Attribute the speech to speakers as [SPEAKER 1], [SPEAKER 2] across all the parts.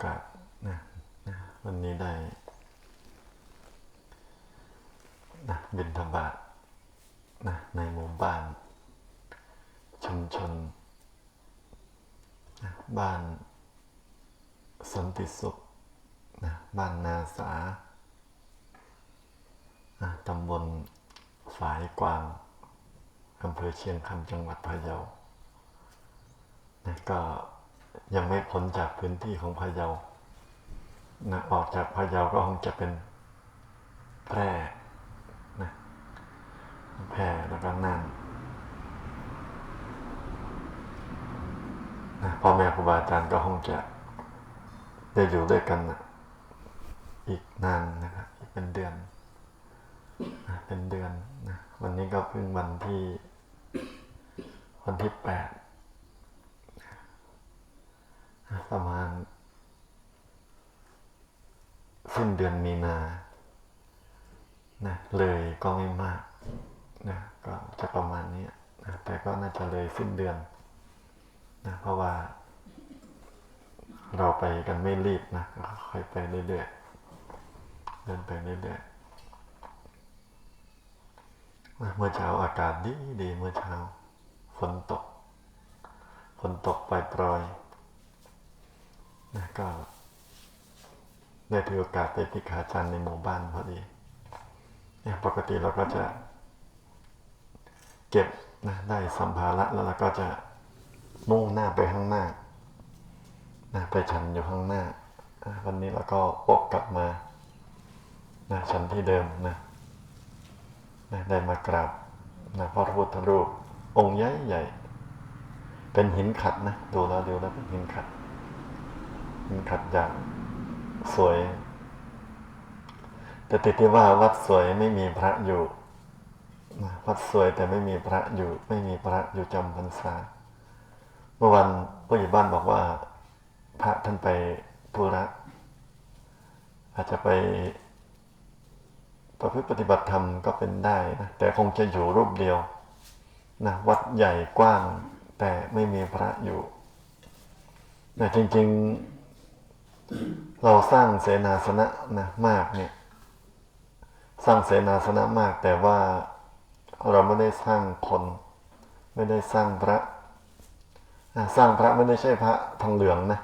[SPEAKER 1] อกาสนะนะวันนี้ได้นะบินธบาตนะในหมู่บ้าน ชุมชนนะบ้านสันติสุขนะบ้านนาสานะตำบลฝายกวางอำเภอเชียงคำจังหวัดพะเยานะก็ ยังไม่พ้นจากพื้นที่ของพะเยานะออกจากพะเยาก็คงจะเป็นแพร่นะแพร่แล้วก็น่านนะพ่อแม่ครูบาอาจารย์ก็คงจะได้อยู่ด้วยกันนะอีกนานนะครับอีกเป็นเดือนนะเป็นเดือนนะวันนี้ก็เพิ่งวันที่วันที่แปด ประมาณสิ้นเดือนมีนานะเลยก็ไม่มากนะก็จะประมาณนี้นะแต่ก็น่าจะเลยสิ้นเดือนนะเพราะว่า เราไปกันไม่รีบนะก็ค่อยไปเรื่อยๆเดินไปเรื่อยๆนะเมื่อเช้าอากาศดีดีเมื่อเช้าฝนตกฝนตกปล่อยๆ ก็ได้ถือโอกาสไปพิขาจันในหมู่บ้านพอดีเนี่ยปกติเราก็จะเก็บนะได้สัมภาระแล้วเราก็จะมุ่งหน้าไปข้างหน้านะไปชันอยู่ข้างหน้า วันนี้เราก็ปกกลับมานะชันที่เดิมนะนะได้มากราบนะพระพุทธรูปองค์ใหญ่ใหญ่ เป็นหินขัดนะ ดูแล้วดูแล้วเป็นหินขัด มันขัดอย่างสวย แต่ติดที่ว่าวัดสวยไม่มีพระอยู่วัดสวยแต่ไม่มีพระอยู่ ไม่มีพระอยู่จำพรรษา เมื่อวันผู้ใหญ่บ้านบอกว่า พระท่านไปธุระ อาจจะไปประพฤติปฏิบัติธรรมก็เป็นได้นะแต่คงจะอยู่รูปเดียวนะวัดใหญ่กว้างแต่ไม่มีพระอยู่นะจริง ๆ เราสร้างเสนาสนะนะมากเนี่ย สร้างเสนาสนะมาก แต่ว่าเราไม่ได้สร้างคนไม่ได้สร้างพระ สร้างพระไม่ได้ใช่พระทองเหลืองนะ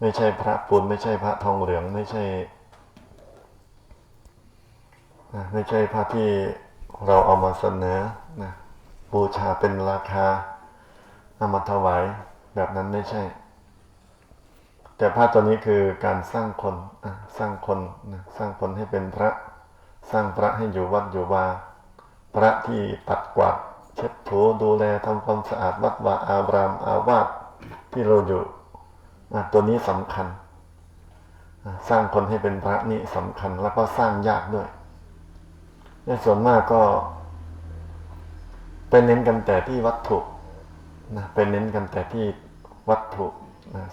[SPEAKER 1] ไม่ใช่พระปูนไม่ใช่พระทองเหลือง ไม่ใช่ไม่ใช่พระที่เราเอามาเสนอนะบูชาเป็นราคาเอามาถวายแบบนั้นไม่ใช่ แต่พระตัวนี้คือการสร้างคนสร้างคนนะสร้างคนให้เป็นพระ สร้างพระให้อยู่วัดอยู่วาพระที่ปัดกวาดเช็ดถูดูแลทำความสะอาดวัดวาอารามอาวาสที่เราอยู่ตัวนี้สำคัญ สร้างคนให้เป็นพระนี่สำคัญแล้วก็สร้างยากด้วยในส่วนมากก็เป็นเน้นกันแต่ที่วัตถุนะเป็นเน้นกันแต่ที่วัตถุ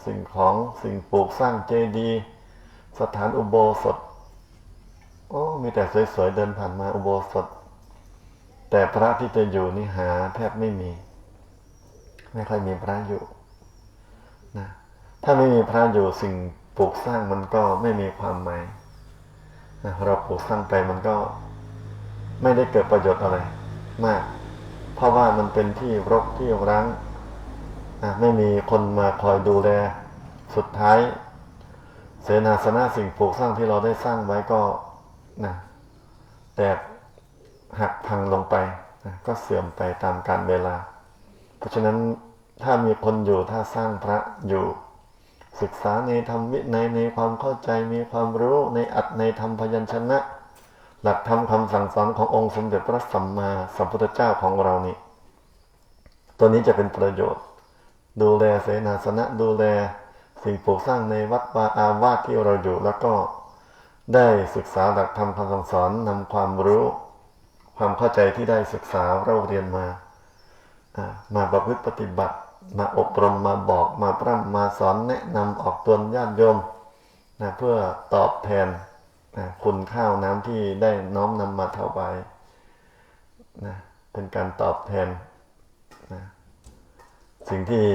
[SPEAKER 1] สิ่งของสิ่งปลูกสร้างเจดีย์สถานอุโบสถ โอ้มีแต่สวยๆเดินผ่านมาอุโบสถ แต่พระที่จะอยู่นี่หาแทบไม่มี ไม่ค่อยมีพระอยู่นะถ้าไม่มีพระอยู่สิ่งปลูกสร้างมันก็ไม่มีความหมายนะเราปลูกสร้างไปมันก็ไม่ได้เกิดประโยชน์อะไรมาก เพราะว่ามันเป็นที่รกที่ร้าง ไม่มีคนมาคอยดูแล สุดท้าย เสนาสนะสิ่งปลูกสร้างที่เราได้สร้างไว้ก็นะแตกหักพังลงไปนะก็เสื่อมไปตามกาลเวลา เพราะฉะนั้นถ้ามีคนอยู่ถ้าสร้างพระอยู่ ศึกษาในธรรมวินัยในความเข้าใจมีความรู้ในอัตในธรรมพยัญชนะ หลักธรรมคำสั่งสอนขององค์สมเด็จพระสัมมาสัมพุทธเจ้าของเรานี่ ตัวนี้จะเป็นประโยชน์ ดูแลเสนาสนะดูแลสิ่งปลูกสร้างในวัดวาอาวาสที่เราอยู่แล้วก็ได้ศึกษาหลักธรรมคำสอนนำความรู้ ความเข้าใจที่ได้ศึกษาเราเรียนมามาประพฤติปฏิบัติ มาอบรมมาบอกมาพร่ำมาสอนแนะนำออกตวนญาติโยมนะเพื่อตอบแทนนะคุณข้าวน้ำที่ได้น้อมนำมาถวายนะเป็นการตอบแทนนะ สิ่งที่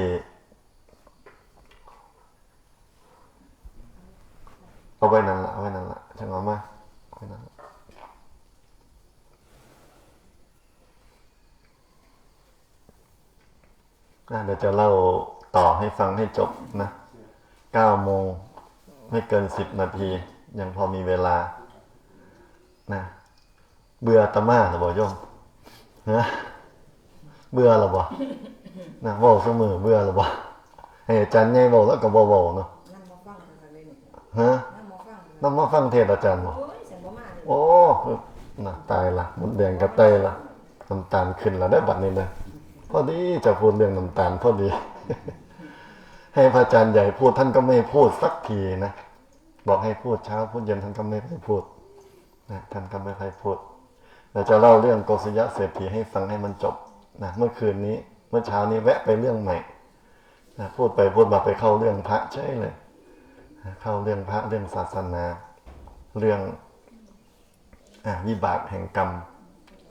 [SPEAKER 1] เอาไว้นั่นละเอาไว้นั่นละช่างเอามาเอาไว้นั่นละอะเดี๋ยวจะเล่าต่อให้ฟังให้จบนะเก้าโมงไม่เกินสิบนาที ยังพอมีเวลา นะ เบื่ออาตมาหรือบ่โยมฮะเบื่อหรือบ่ นะบอกเสมอเบื่อหรือบ่ให้อาจารย์ใหญ่บอกแล้วก็บ่บอกเนาะ
[SPEAKER 2] นั่งมาฟังกันเลยนี่
[SPEAKER 1] ฮะ
[SPEAKER 2] นั่งมาฟังกัน
[SPEAKER 1] น้ำมาฟังเทศน์อาจารย์บ่
[SPEAKER 2] โอ้ยเสียงบ่มาเลย
[SPEAKER 1] โอ้น่ะตายละมดแดงกับไตละน้ำตาลขึ้นแล้วได้อบัดนี้เลยพอดีจะพูดเรื่องน้ำตาลพอดี ให้พระอาจารย์ใหญ่พูดท่านก็ไม่พูดสักทีนะบอกให้พูดเช้าพูดเย็นท่านก็ไม่ค่อยพูดนะท่านก็ไม่ค่อยพูดเราจะเล่าเรื่องโกศยะเศรษฐีให้ฟังให้มันจบนะเมื่อคืนนี้ เมื่อเช้านี้แวะไปเรื่องใหม่นะพูดไปพูดมาไปเข้าเรื่องพระใช่เลยนะเข้าเรื่องพระเรื่องศาสนา เรื่องอวิบากแห่งกรรม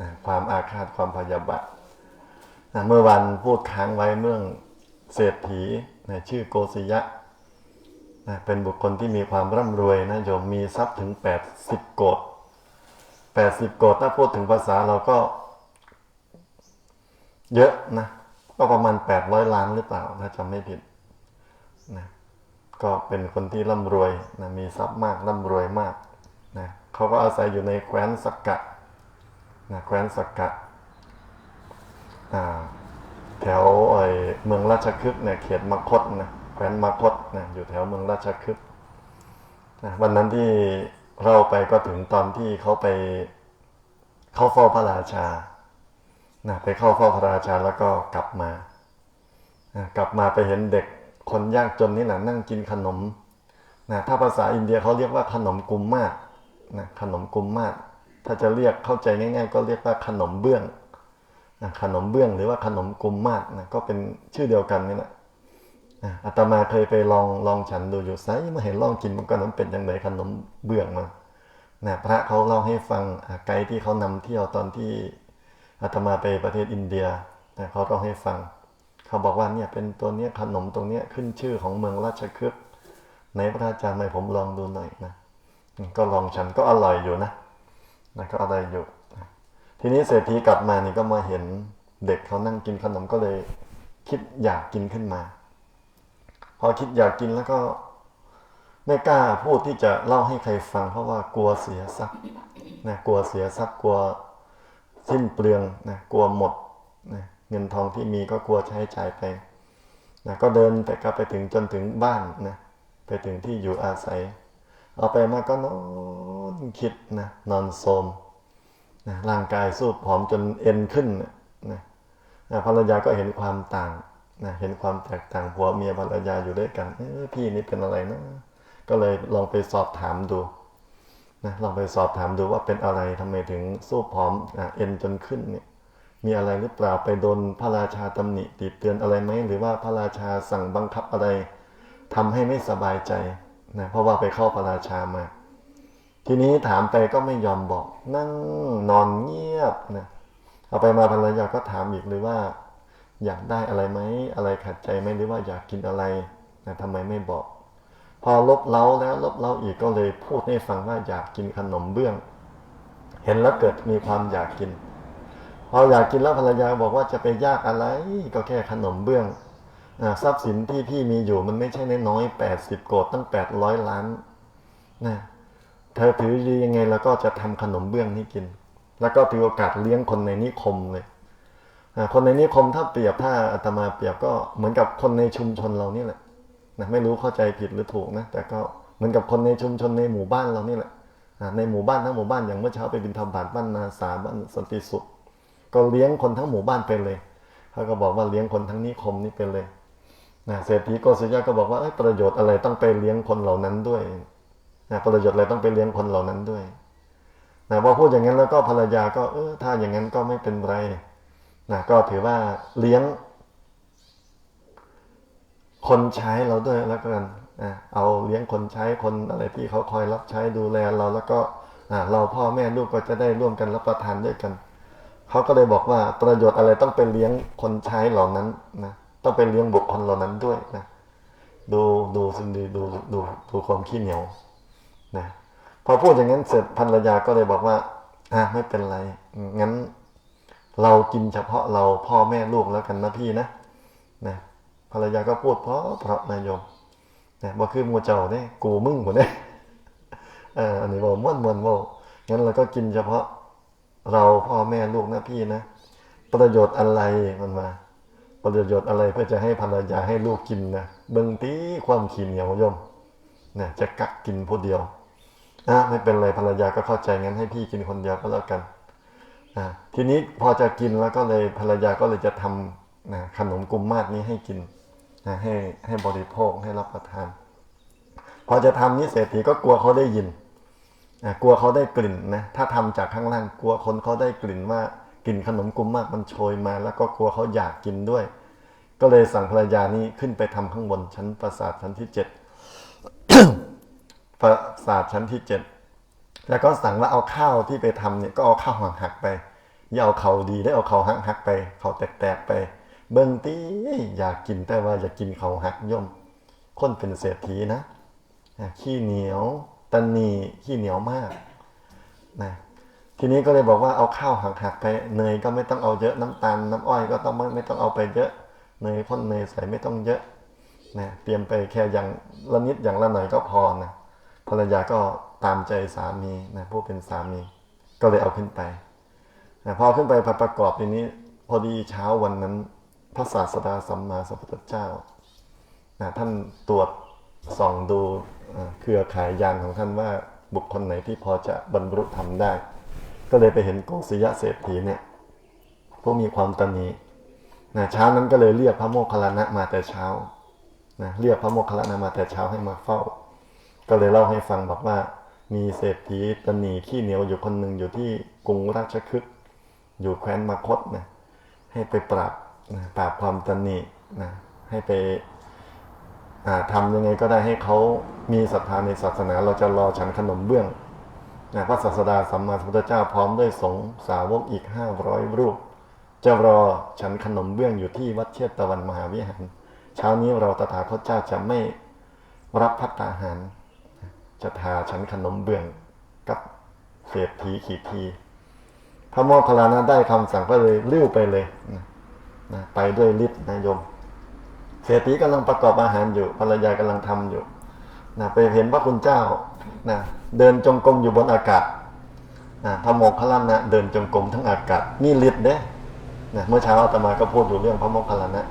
[SPEAKER 1] นะความอาฆาตความพยาบาทนะเมื่อวันพูดค้างไว้เรื่องเศรษฐีนะชื่อโกศยะนะเป็นบุคคลที่มีความร่ำรวยนะโยมมีทรัพย์ถึง 80 โกด80 โกดถ้าพูดถึงภาษาเราก็เยอะนะ ก็ประมาณ 800 ล้านหรือเปล่าถ้าจำไม่ผิดนะก็เป็นคนที่ร่ำรวยนะมีทรัพย์มากร่ำรวยมากนะเขาก็อาศัยอยู่ในแคว้นสักกะนะแคว้นสักกะอ่าแถวไอ้เมืองราชคฤห์เนี่ยเขตมคตนะแคว้นมคตนะอยู่แถวเมืองราชคฤห์นะวันนั้นที่เราไปก็ถึงตอนที่เขาไปเข้าเฝ้าพระราชา นะไปเข้าเฝ้าพระราชาแล้วก็กลับมานะกลับมาไปเห็นเด็กคนยากจนนี่แหละนั่งกินขนมนะถ้าภาษาอินเดียเขาเรียกว่าขนมกุมมาศนะขนมกุมมาศถ้าจะเรียกเข้าใจง่าย ๆ ก็เรียกว่าขนมเบื้องนะขนมเบื้องหรือว่าขนมกุมมาศนะก็เป็นชื่อเดียวกันนี่แหละนะอาตมาเคยไปลองลองฉันดูอยู่ไซมาเห็นลองกินมันก็นั้นเป็นยังไงขนมเบื้องมานะพระเขาเล่าให้ฟังไกด์ที่เขานำเที่ยวตอนที่ อาตมาไปประเทศอินเดียนะเขาเล่าให้ฟัง เขาบอกว่าเนี่ยเป็นตัวเนี้ยขนมตรงเนี้ยขึ้นชื่อของเมืองราชคฤห์ในพระอาจารย์ให้ผมลองดูหน่อยนะก็ลองฉันก็อร่อยอยู่นะนะก็อร่อยอยู่ ทีนี้เศรษฐีกลับมานี่ก็มาเห็นเด็กเขานั่งกินขนมก็เลย คิดอยากกินขึ้นมา พอคิดอยากกินแล้วก็ไม่กล้าพูดที่จะเล่าให้ใครฟัง เพราะว่ากลัวเสียทรัพย์นะกลัวเสียทรัพย์กลัว สิ้นเปลืองนะกลัวหมดนะเงินทองที่มีก็กลัวใช้จ่ายไปนะก็เดินแต่ก็ไปถึงจนถึงบ้านนะไปถึงที่อยู่อาศัย เอาไปมาก็นอนคิดนะนอนโทมนะร่างกายสู้ผอมจนเอ็นขึ้นนะนะนะภรรยาก็เห็นความต่างนะเห็นความแตกต่างผัวเมียภรรยาอยู่ด้วยกันเออพี่นี่เป็นอะไรนะ ก็เลยลองไปสอบถามดู นะลองไปสอบถามดูว่าเป็นอะไรทำไมถึงสู้ผอมอเอ็นจนขึ้นเนี่ยมีอะไรหรือเปล่าไปโดนพระราชาตำหนิติเตือนอะไรไหมหรือว่าพระราชาสั่งบังคับอะไรทำให้ไม่สบายใจนะเพราะว่าไปเข้าพระราชามา ทีนี้ถามไปก็ไม่ยอมบอก นั่งนอนเงียบนะเอาไปมาภรรยาก็ถามอีกเลยว่า อยากได้อะไรไหมอะไรขัดใจไหมหรือว่าอยากกินอะไรนะทำไมไม่บอก พอลบเล้าแล้วลบเล้าอีกก็เลยพูดให้ฟังว่าอยากกินขนมเบื้อง เห็นแล้วเกิดมีความอยากกิน พออยากกินแล้วภรรยาบอกว่าจะไปยากอะไรก็แค่ขนมเบื้องทรัพย์สินที่พี่มีอยู่มันไม่ใช่น้อยแปดสิบโกดตั้งแปดร้อยล้านนะเธอถือดียังไงแล้วก็จะทำขนมเบื้องนี้กิน แล้วก็ถือโอกาสเลี้ยงคนในนิคมเลยคนในนิคมถ้าเปรียบถ้าอาตมาเปรียบก็เหมือนกับคนในชุมชนเรานี่แหละ นะไม่รู้เข้าใจผิดหรือถูกนะแต่ก็เหมือนกับคนในชุมชนในหมู่บ้านเรานี่แหละในหมู่บ้านทั้งหมู่บ้านอย่างเมื่อเช้าไปบินทบาทบ้านนาสาบ้านสันติสุข ก็เลี้ยงคนทั้งหมู่บ้านไปเลยเขาก็บอกว่าเลี้ยงคนทั้งนิคมนี่ไปเลยนะเศรษฐีโกศยะก็บอกว่าประโยชน์อะไรต้องไปเลี้ยงคนเหล่านั้นด้วยนะประโยชน์อะไรต้องไปเลี้ยงคนเหล่านั้นด้วยนะพอพูดอย่างนั้นแล้วก็ภรรยาก็เออถ้าอย่างนั้นก็ไม่เป็นไรนะก็ถือว่าเลี้ยง คนใช้เราด้วยแล้วกันอะเอาเลี้ยงคนใช้คนอะไรที่เขาคอยรับใช้ดูแลเราแล้วก็อะเราพ่อแม่ลูกก็จะได้ร่วมกันรับประทานด้วยกันเขาก็เลยบอกว่าประโยชน์อะไรต้องไปเลี้ยงคนใช้เหล่านั้นนะต้องไปเลี้ยงบุคคลเหล่านั้นด้วยนะดูดูสิดูดูดูความขี้เหนียวนะพอพูดอย่างนั้นเสร็จภรรยาก็เลยบอกว่าอะไม่เป็นไรงั้น เรากินเฉพาะเราพ่อแม่ลูกแล้วกันนะพี่นะนะ ภรรยาก็พูดเพราะเพราะนายโยมนะบ่คือหมูเจ้าเนี่ยกูมึงคนเนี่ยอออันนี้บอกม่วนม่วนว่างั้นเราก็กินเฉพาะเราพ่อแม่ลูกนะพี่นะ ประโยชน์อะไรมันมา ประโยชน์อะไรเพื่อจะให้ภรรยาให้ลูกกินนะเบิ่งตีความขี้เหนียวโยมนะจะกักกินผู้เดียวอะไม่เป็นไรภรรยาก็เข้าใจงั้นให้พี่กินคนเดียวก็แล้วกันอะทีนี้พอจะกินแล้วก็เลยภรรยาก็เลยจะทำนะขนมกุมมาศนี้ให้กิน ให้ให้บริโภคให้รับประทาน พอจะทำนี้เศรษฐีก็กลัวเขาได้ยินกลัวเขาได้กลิ่นนะถ้าทำจากข้างล่างกลัวคนเขาได้กลิ่นว่ากลิ่นขนมกุมมากมันโชยมา แล้วก็กลัวเขาอยากกินด้วย ก็เลยสั่งภรรยานี้ขึ้นไปทำข้างบนชั้นปราสาทชั้นที่เจ็ดปราสาทชั้นที่เจ็ดแล้วก็สั่งว่าเอาข้าวที่ไปทำเนี่ยก็เอาข้าวหักหักไปอย่าเอาเขาดีได้เอาเขาหักหักไป เขาแตกๆไป เบิ้งตีอยากกินแต่ว่าอยากกินเขาหักย่อม คนเป็นเศรษฐีนะขี้เหนียวตันนีขี้เหนียวมากนะทีนี้ก็เลยบอกว่าเอาข้าวหักหักๆไปเนยก็ไม่ต้องเอาเยอะน้ำตาลน้ำอ้อยก็ต้องไม่ไม่ต้องเอาไปเยอะเนยพ่นเนยใส่ไม่ต้องเยอะนะเตรียมไปแค่อย่างละนิดอย่างละหน่อยก็พอนะภรรยาก็ตามใจสามีนะผู้เป็นสามี ก็เลยเอาขึ้นไปนะพอขึ้นไปประกอบทีนี้ พอดีเช้าวันนั้น พระศาสดาสัมมาสัมพุทธเจ้านะท่านตรวจส่องดูเครือข่ายยานของท่านว่าบุคคลไหนที่พอจะบรรลุธรรมได้ ก็เลยไปเห็นโกศยะเศรษฐีเนี่ยผู้มีความตนีนะเช้านั้นก็เลยเรียกพระโมคคัลลานะมาแต่เช้านะเรียกพระโมคคัลลานะมาแต่เช้าให้มาเฝ้า ก็เลยเล่าให้ฟังบอกว่ามีเศรษฐีตนีขี้เหนียวอยู่คนหนึ่งอยู่ที่กรุงราชคฤห์อยู่แคว้นมคตนะให้ไปปราบ นะปราบความตนีนะให้ไปอ่าทำยังไงก็ได้ให้เขามีศรัทธาในศาสนา เราจะรอฉันขนมเบื้องนะพระศาสดาสัมมาสัมพุทธเจ้าพร้อมด้วยสงฆ์สาวกอีกห้าร้อยรูป จะรอฉันขนมเบื้องอยู่ที่วัดเชตตะวันมหาวิหาร เช้านี้เราตถาคตเจ้าจะไม่รับพัตตาหาร จะทาฉันขนมเบื้องกับเศรษฐีขีทีพระโมคคัลลานะได้คำสั่งก็เลยเลิ้ยวไปเลยนะ นะไปด้วยฤทธิ์นะโยมเศรษฐีกำลังประกอบอาหารอยู่ภรรยากำลังทำอยู่นะไปเห็นพระคุณเจ้านะเดินจงกรมอยู่บนอากาศนะพระโมคคัลลานะเดินจงกรมทั้งอากาศนี่ฤทธิ์เด้นะเมื่อเช้าอาตมาก็พูดอยู่เรื่องพระโมคคัลลานะ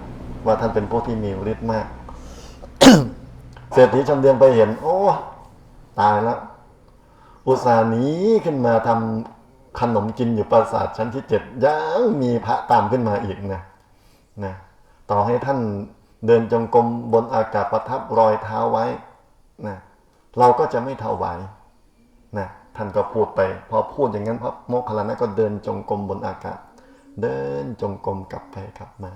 [SPEAKER 1] ว่าท่านเป็นผู้ที่มีฤทธิ์มาก เศรษฐีชมเดือนไปเห็น โอ้ ตายแล้ว อุตส่าห์หนีขึ้นมาทำขนมกินอยู่ปราสาทชั้นที่เจ็ดยังมีพระตามขึ้นมาอีกนะ นะต่อให้ท่านเดินจงกรมบนอากาศประทับรอยเท้าไว้นะเราก็จะไม่ถวายนะท่านก็พูดไป พอพูดอย่างนั้นพระโมคคัลลานะก็เดินจงกรมบนอากาศ เดินจงกรมกลับไปกลับมา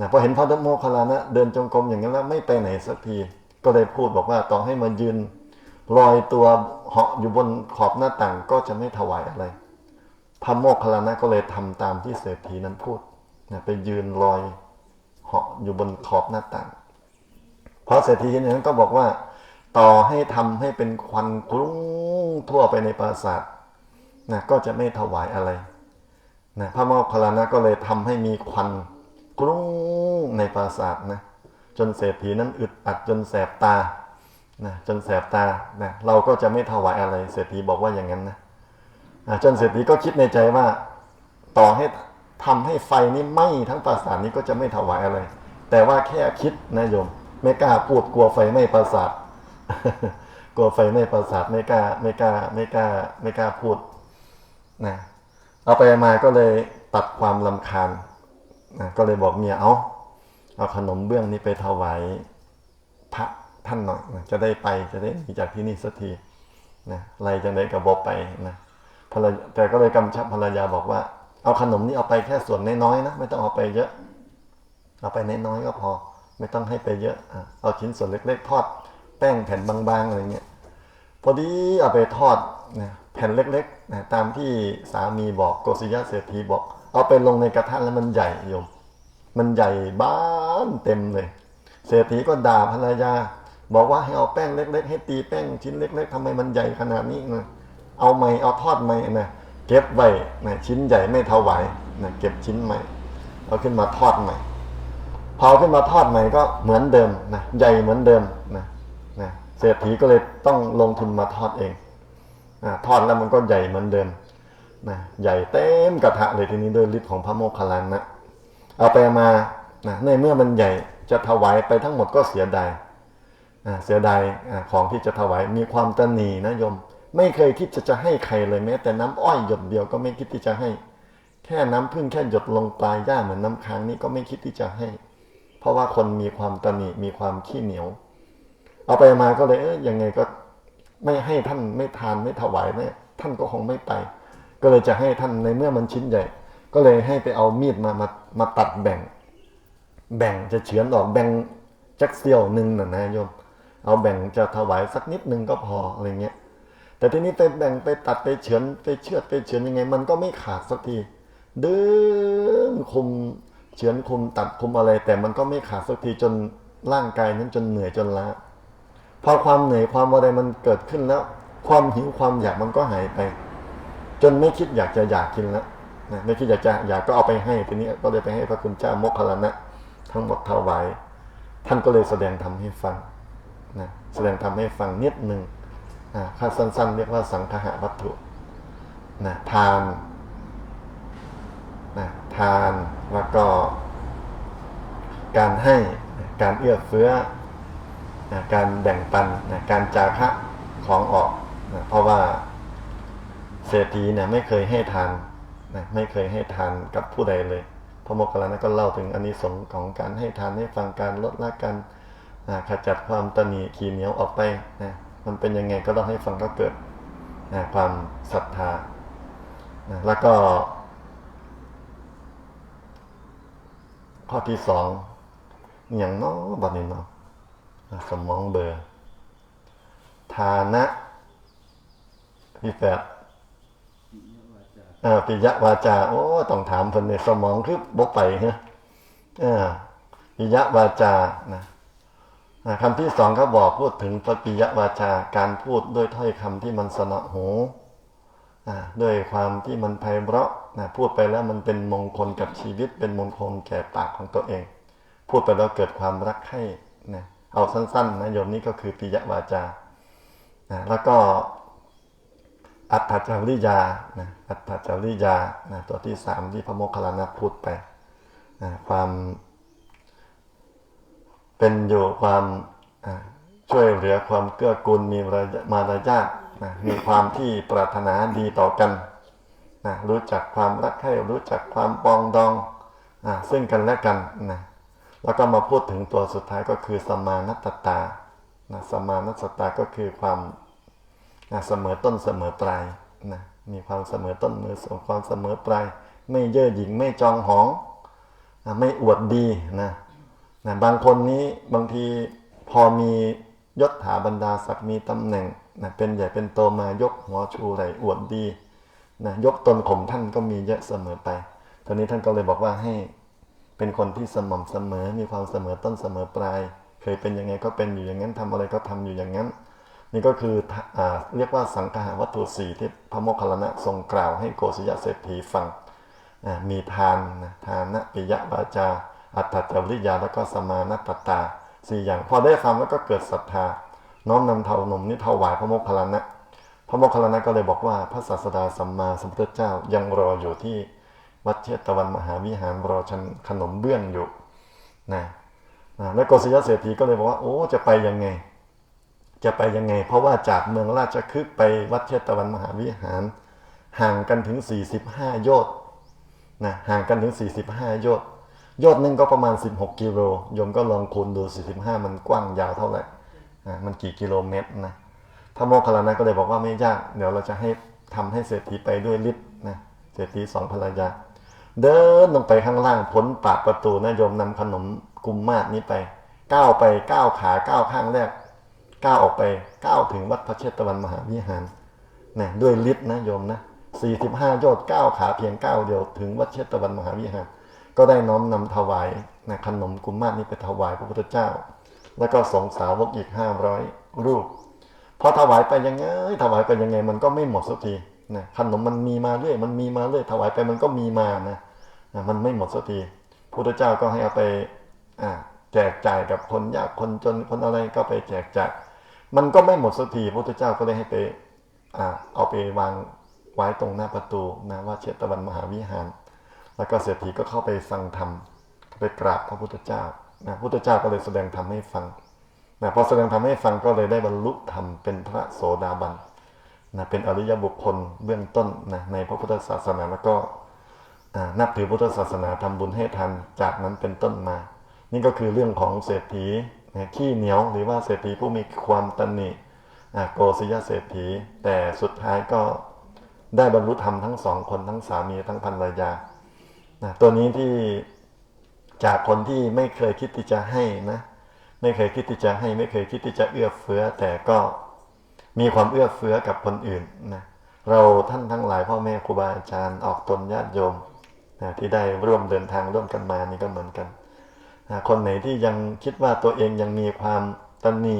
[SPEAKER 1] นะพอเห็นพระโมคคัลลานะเดินจงกรมอย่างนั้นแล้วไม่ไปไหนสักที ก็เลยพูดบอกว่าต่อให้มายืนลอยตัวเหาะอยู่บนขอบหน้าต่างก็จะไม่ถวายอะไรพระโมคคัลลานะก็เลยทำตามที่เศรษฐีนั้นพูด ไปยืนลอยเหาะอยู่บนขอบหน้าต่าง เพราะเศรษฐีนั้นก็บอกว่า ต่อให้ทำให้เป็นควันคลุ้งทั่วไปในปราสาทนะก็จะไม่ถวายอะไรนะพระโมคคัลลานะก็เลยทำให้มีควันคลุ้งในปราสาทนะจนเศรษฐีนั้นอึดอัดจนแสบตานะจนแสบตานะเราก็จะไม่ถวายอะไร เศรษฐีบอกว่าอย่างนั้นนะอะจนเศรษฐีก็คิดในใจว่า ต่อให้ ทำให้ไฟนี้ไหม้ทั้งปราสาทนี้ก็จะไม่ถวายอะไร แต่ว่าแค่คิดนะโยม ไม่กล้าพูดกลัวไฟไหม้ปราสาทกลัวไฟไหม้ปราสาทไม่กล้าไม่กล้าไม่กล้าไม่กล้าพูดนะเอาไปมาก็เลยตัดความลำคาญนะก็เลยบอกเมียเอาเอาขนมเบื้องนี้ไปถวายพระท่านหน่อยนะจะได้ไปจะได้หนีจากที่นี่สักทีนะไรจะได้กับบอไปนะภรรยาแต่ก็เลยกำชับภรรยาบอกว่า เอาขนมนี้เอาไปแค่ส่วนน้อยๆนะไม่ต้องเอาไปเยอะ เอาไปน้อยๆก็พอ ไม่ต้องให้ไปเยอะเอาชิ้นส่วนเล็ก ๆ ทอด แป้งแผ่นบางๆอะไรเงี้ยพอดีเอาไปทอดนะแผ่นเล็กๆนะตามที่สามีบอกโกศิยะเศรษฐีบอก เอาไปลงในกระทะแล้วมันใหญ่โยม มันใหญ่บ้านเต็มเลย เศรษฐีก็ด่าภรรยา บอกว่าให้เอาแป้งเล็ก ๆ ให้ตีแป้งชิ้นเล็ก ๆทำไมมันใหญ่ขนาดนี้นะเอาไหมเอาทอดไหมนะ เก็บไว้นะชิ้นใหญ่ไม่ถวายนะเก็บชิ้นใหม่เอาขึ้นมาทอดใหม่พอเอาขึ้นมาทอดใหม่ก็เหมือนเดิมนะใหญ่เหมือนเดิมนะนะเศรษฐีก็เลยต้องลงทุนมาทอดเองอาทอดแล้วมันก็ใหญ่เหมือนเดิมนะใหญ่เต็มกระทะเลยทีนี้ด้วยฤทธิ์ของพระโมคคัลลานะเอาไปมานะในเมื่อมันใหญ่จะถวายไปทั้งหมดก็เสียดายเสียดายของที่จะถวายมีความตระหนีนะโยม ไม่เคยคิดจะจะให้ใครเลยแม้แต่น้ำอ้อยหยดเดียวก็ไม่คิดที่จะให้ แค่น้ำพึ่งแค่หยดลงปลายหญ้าเหมือนน้ำค้างนี่ก็ไม่คิดที่จะให้ เพราะว่าคนมีความตระหนี่มีความขี้เหนียว เอาไปมาก็เลยเอ้ยยังไงก็ไม่ให้ท่านไม่ทานไม่ถวายเนี่ยท่านก็คงไม่ไป ก็เลยจะให้ท่านในเมื่อมันชิ้นใหญ่ ก็เลยให้ไปเอามีดมามามาตัดแบ่ง แบ่งจะเฉือนออกแบ่งจักเซียวหนึ่งน่ะนะโยม เอาแบ่งจะถวายสักนิดนึงก็พออะไรเงี้ย แต่ทีนี้ไปแบ่งไปตัดไปเฉือนไปเชือดไปเฉือนยังไง มันก็ไม่ขาดสักทีดึงคุมเฉือนคุมตัดคุมอะไร แต่มันก็ไม่ขาดสักทีจนร่างกายนั้นจนเหนื่อยจนล้าพอความเหนื่อยความอะไรมันเกิดขึ้นแล้ว ความหิวความอยากมันก็หายไป จนไม่คิดอยากจะอยากกินแล้วนะไม่คิดอยากจะอยากก็เอาไปให้ทีนี้ก็เลยไปให้พระคุณเจ้ามคคัลานะ ทั้งหมดถวายท่านก็เลยแสดงธรรมให้ฟังนะแสดงธรรมให้ฟังนิดหนึ่ง ค่าสั้นๆ เรียกว่าสังคหะวัตถุนะทานนะทานแล้วก็ การให้การเอื้อเฟื้อนะการแบ่งปันนะการจาคะของออกนะเพราะว่าเศรษฐีเนี่ยไม่เคยให้ทานนะไม่เคยให้ทานกับผู้ใดเลยพระโมคคัลลานะก็เล่าถึงอานิสงส์ของการให้ทานให้ฟังการลดละกันขจัดความตนีขีเหนียวออกไปนะ มันเป็นยังไงก็ต้องให้ฟังก็เกิดนะความศรัทธานะแล้วก็ ข้อที่สองอย่างน้อบัดนี้เนาะอะสมองเบอร์ฐานะพี่แฟดปิยวาจา โอ้ ต้องถามเพิ่นในสมองคือบกไปฮะปิยวาจานะอ่า คำที่สองเขาบอกพูดถึงปปิยวาจาการพูดด้วยถ้อยคำที่มันสนอหูด้วยความที่มันไพเราะพูดไปแล้วมันเป็นมงคลกับชีวิต เป็นมงคลแก่ปากของตัวเอง พูดไปแล้วเกิดความรักใคร่นะเอาสั้นๆนะโยมนี่ก็คือปิยวาจานะแล้วก็อัตถจาริยานะอัตถจาริยานะตัวที่สามที่พระโมคคัลลานะพูดไปนะความ เป็นอยู่ความช่วยเหลือความเกื้อกูลมีมารยาทนะมีความที่ปรารถนาดีต่อกันนะรู้จักความรักใคร่รู้จักความปองดองซึ่งกันและกันนะแล้วก็มาพูดถึงตัวสุดท้ายก็คือสมานัตตานะสมานัตตาก็คือความนะเสมอต้นเสมอปลายนะมีความเสมอต้นมือสมความเสมอปลาย ไม่เย่อหยิ่งไม่จองหองนะไม่อวดดีนะ นะบางคนนี้บางทีพอมียศถาบรรดาศักดิ์มีตำแหน่งนะเป็นใหญ่เป็นโตมายกหัวชูไหลอวดดีนะยกตนข่มท่านก็มีเยอะเสมอไปตอนนี้ท่านก็เลยบอกว่าให้เป็นคนที่สม่ำเสมอ มีความเสมอต้นเสมอปลาย เคยเป็นยังไงก็เป็นอยู่อย่างนั้นทำอะไรก็ทำอยู่อย่างนั้น นี่ก็คืออเรียกว่าสังฆาวัตถุสี่ที่พระโมคคัลลานะทรงกล่าวให้โกศยเศรษฐีฟังมีทานนะทานะปิยะวาจา อัตถจริยาแล้วก็สมานัตตาสี่อย่าง พอได้ฟังแล้วก็เกิดศรัทธา น้อมนำเทานมนี่ถวายพระโมคคัลลานะ พระโมคคัลลานะก็เลยบอกว่าพระศาสดาสัมมาสัมพุทธเจ้ายังรออยู่ที่วัดเชตวันมหาวิหารรอชันขนมเบื้องอยู่นะนะแล้วโกศยเศรษฐีก็เลยบอกว่า โอ้จะไปยังไง จะไปยังไง เพราะว่าจากเมืองราชคฤห์ไปวัดเชตวันมหาวิหาร ห่างกันถึง 45 โยชน์นะห่างกันถึง 45 โยชน์ ยชน์หนึ่งก็ประมาณ 16 กิโลโยมก็ลองคูณดู 45 มันกว้างยาวเท่าไหร่อ่ามันกี่กิโลเมตรนะพระโมคคัลลานะก็เลยบอกว่าไม่ยาก เดี๋ยวเราจะให้ทำให้เศรษฐีไปด้วยฤทธิ์นะเศรษฐีสองภรรยา เดินลงไปข้างล่างพ้นปากประตูนะโยมนำขนมกุมมาศนี้ไปก้าวไปก้าวขาก้าวข้างแรกก้าวออกไปก้าวถึงวัดพระเชตวันมหาวิหารนะด้วยฤทธิ์นะโยมนะ45ยชน์ก้าวขาเพียงก้าวเดียวถึงวัดเชตวันมหาวิหาร ก็ได้น้อมนำถวายนะขนมกุมมาศนี้ไปถวายพระพุทธเจ้า แล้วก็สงสาวกอีกห้าร้อยรูปพอถวายไปยังไงถวายไปยังไง มันก็ไม่หมดสักทีนะขนมมันมีมาเรื่อยมันมีมาเรื่อยถวายไปมันก็มีมานะนะมันไม่หมดสักทีพุทธเจ้าก็ให้เอาไปอ่าแจกจ่ายกับคนยากคนจนคนอะไรก็ไปแจกจ่ายมันก็ไม่หมดสักทีพุทธเจ้าก็เลยให้ไปอเอาไปวางไว้ตรงหน้าประตูนะว่าเชตวันมหาวิหาร แล้วก็เศรษฐีก็เข้าไปฟังธรรมไปกราบพระพุทธเจ้านะพุทธเจ้าก็เลยแสดงธรรมให้ฟังนะพอแสดงธรรมให้ฟังก็เลยได้บรรลุธรรมเป็นพระโสดาบันนะเป็นอริยบุคคลเบื้องต้นนะในพระพุทธศาสนาแล้วก็นับถือพุทธศาสนาทำบุญให้ทันจากนั้นเป็นต้นมา นี่ก็คือเรื่องของเศรษฐีนะขี้เหนียวหรือว่าเศรษฐีผู้มีความตันหนิโกศยเศรษฐี แต่สุดท้ายก็ได้บรรลุธรรมทั้งสองคนทั้งสามีทั้งภรรยา นะตัวนี้ที่จากคนที่ไม่เคยคิดที่จะให้นะไม่เคยคิดที่จะให้ ไม่เคยคิดที่จะเอื้อเฟื้อ แต่ก็มีความเอื้อเฟื้อกับคนอื่นนะเราท่านทั้งหลายพ่อแม่ครูบาอาจารย์ออกตนญาติโยมนะที่ได้ร่วมเดินทางร่วมกันมานี่ก็เหมือนกันนะคนไหนที่ยังคิดว่าตัวเองยังมีความตันนี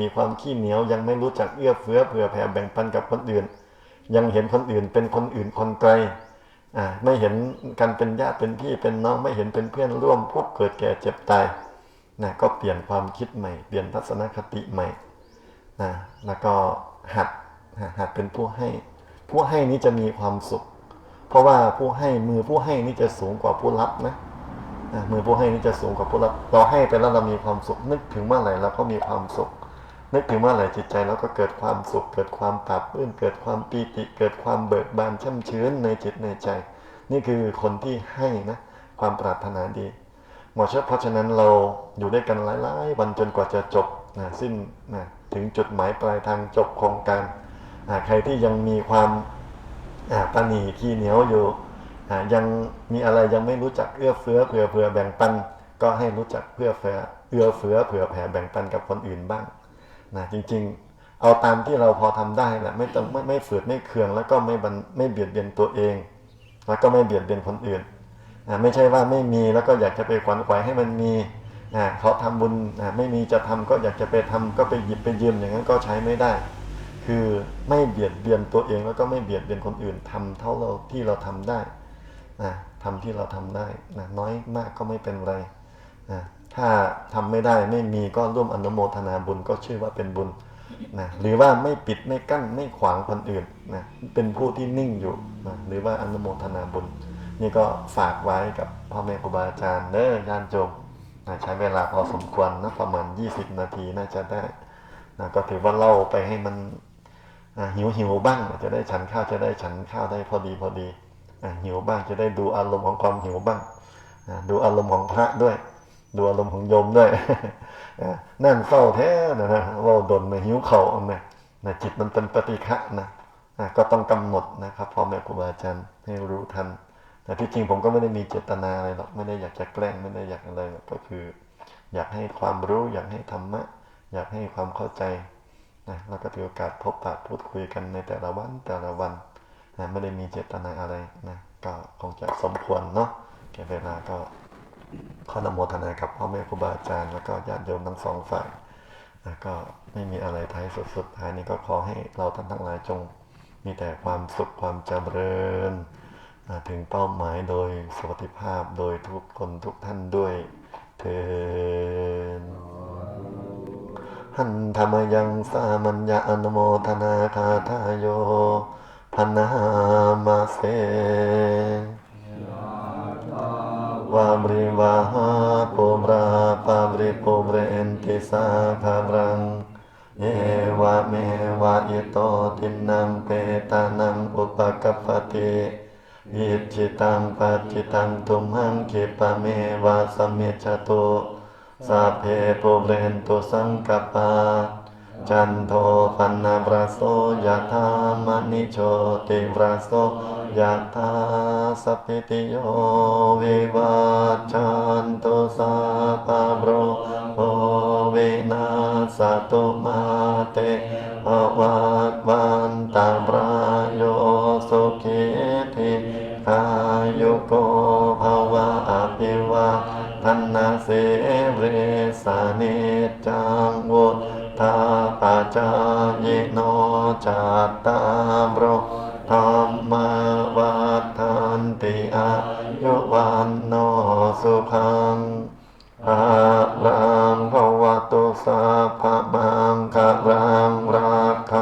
[SPEAKER 1] มีความขี้เหนียวยังไม่รู้จักเอื้อเฟื้อเผื่อแผ่แบ่งปันกับคนอื่น ยังเห็นคนอื่นเป็นคนอื่นคนไกล ไม่เห็นกันเป็นญาติเป็นพี่เป็นน้อง ไม่เห็นเป็นเพื่อนร่วมพบเกิดแก่เจ็บตายนะก็เปลี่ยนความคิดใหม่ เปลี่ยนทัศนคติใหม่นะแล้วก็หัดหัดเป็นผู้ให้ ผู้ให้นี้จะมีความสุข เพราะว่าผู้ให้มือผู้ให้นี่จะสูงกว่าผู้รับนะนะมือผู้ให้นี่จะสูงกว่าผู้รับ เราให้ไปแล้วเรามีความสุขนึกถึงเมื่อไหร่เราก็มีความสุข นึกถึงเมื่อไรจิตใจเราก็เกิดความสุข เกิดความปราบปลื้มเกิดความปีติ เกิดความเบิกบานช่ำชื้นในจิตในใจ นี่คือคนที่ให้นะความปรารถนาดีหมอเชเพราะฉะนั้นเราอยู่ด้วยกันหลายๆวันจนกว่าจะจบนะสิ้นนะถึงจุดหมายปลายทางจบโครงการใครที่ยังมีความอ่าตาหนีขี้เหนียวอยู่ยังมีอะไรยังไม่รู้จักเอื้อเฟื้อเผื่อเผื่อแบ่งปัน ก็ให้รู้จักเพื่อเฟื้อเอื้อเฟื้อเผื่อแผ่แบ่งปันกับคนอื่นบ้าง นะจริงๆ เอาตามที่เราพอทำได้แหละไม่ต้องไม่ไม่ฝืดไม่เคือง แล้วก็ไม่บันไม่เบียดเบียนตัวเอง แล้วก็ไม่เบียดเบียนคนอื่นอ่าไม่ใช่ว่าไม่มีแล้วก็อยากจะไปขวนขวายให้มันมีอ่าเขาทำบุญอ่าไม่มีจะทำก็อยากจะไปทำก็ไปหยิบไปยืมอย่างนั้นก็ใช้ไม่ได้ คือไม่เบียดเบียนตัวเองแล้วก็ไม่เบียดเบียนคนอื่นทำเท่าเราที่เราทำได้อ่าทำที่เราทำได้นะน้อยมากก็ไม่เป็นไรอ่า ถ้าทำไม่ได้ไม่มีก็ร่วมอนุโมทนาบุญก็ชื่อว่าเป็นบุญนะหรือว่าไม่ปิดไม่กั้นไม่ขวางคนอื่นนะเป็นผู้ที่นิ่งอยู่นะหรือว่าอนุโมทนาบุญ นี่ก็ฝากไว้กับพ่อแม่ครูบาอาจารย์เด้อญาติโยมนะใช้เวลาพอสมควรนะประมาณ 20 นาทีน่าจะได้นะก็ถือว่าเล่าไปให้มันหิวหิวบ้าง จะได้ฉันข้าวจะได้ฉันข้าวได้พอดีพอดีหิวบ้างจะได้ดูอารมณ์ของความหิวบ้างดูอารมณ์ของพระด้วย ดูอารมณ์ของโยมด้วยนั่นเศร้าแท้นะนะเว่าดนมาหิวเขาเอานะนะจิตมันเป็นปฏิฆะนะอ่าก็ต้องกำหนดนะครับพ่อแม่ครูบาอาจารย์ให้รู้ทันแต่ที่จริงผมก็ไม่ได้มีเจตนาอะไรหรอกไม่ได้อยากจะแกล้งไม่ได้อยากอะไรก็คือ อยากให้ความรู้อยากให้ธรรมะ อยากให้ความเข้าใจนะแล้วก็ถือโอกาสพบปะพูดคุยกันในแต่ละวันแต่ละวันนะไม่ได้มีเจตนาอะไรนะก็คงจะสมควรเนาะแก่เวลาก็ ขอนโมทนากับพ่อแม่ครูบาอาจารย์ แล้วก็ญาติโยมทั้งสองฝ่ายนะก็ไม่มีอะไรท้ายสุดสุดท้ายนี้ก็ขอให้เราท่านทั้งหลายจงมีแต่ความสุขความเจริญถึงเป้าหมายโดยสวัสดิภาพโดยทุกคนทุกท่านด้วยเถินหันธรรมยังสามัญญาอนุโมทนาคาทายโยพนามาเส วามริวาหาปุมราปามริปุมเรนติสาคารังเอวะเมวะอิโตตินังเปตานังอุปกัปปติอิจิตังปัจจิตังทุมหังคิปะเมวะสมมิจตุสัพเพปุเรนตุสังกปา จันโทปันนาบราโสยะธามณิโชติบราโสยะธาสัพพิติโยวิวัจจันตุสัพพะโรโอวินาสตุมาเตภวัตวันตามรายโยสุขิธิกายุโกภาวะอภิวาทนาเสเรสานิจจังวุ ธาปจายโนจัตตามโรธรรมวัฏันติอายุวันโนสุขังอาลังภวตุสัพพะมังคะรังรักขัน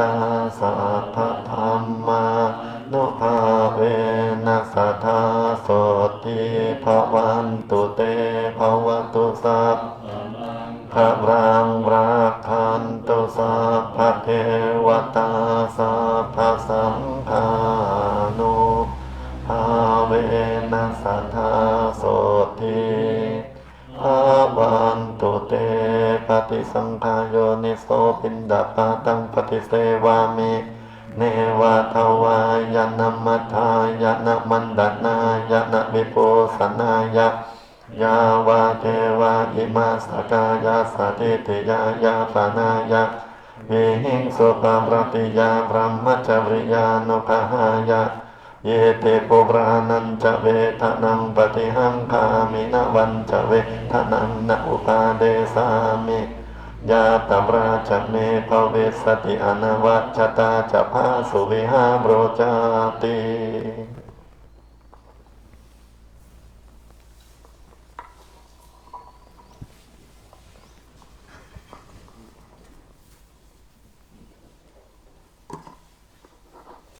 [SPEAKER 1] ตาสัพพะธรรมานุภาเวนัสทธาโสติภวัน ฏิสังขายโยนิโสปินดาปาตังปฏิเสวามิเนวะทวายานมัทายานมันดานายานวิปุสนายะยาวาเทวะอิมาสกายาสติติยายาปานายะวิหิงสุปามรติยาพรหมจริยานุภาหายะ เยเตปุรานันจะเวทนังปฏิหังคามินาวันจะเวทนังนอุปาเดสามิยาตมราชเมภเวสติอนวัชตาจะพาสุวิหาโรจาติ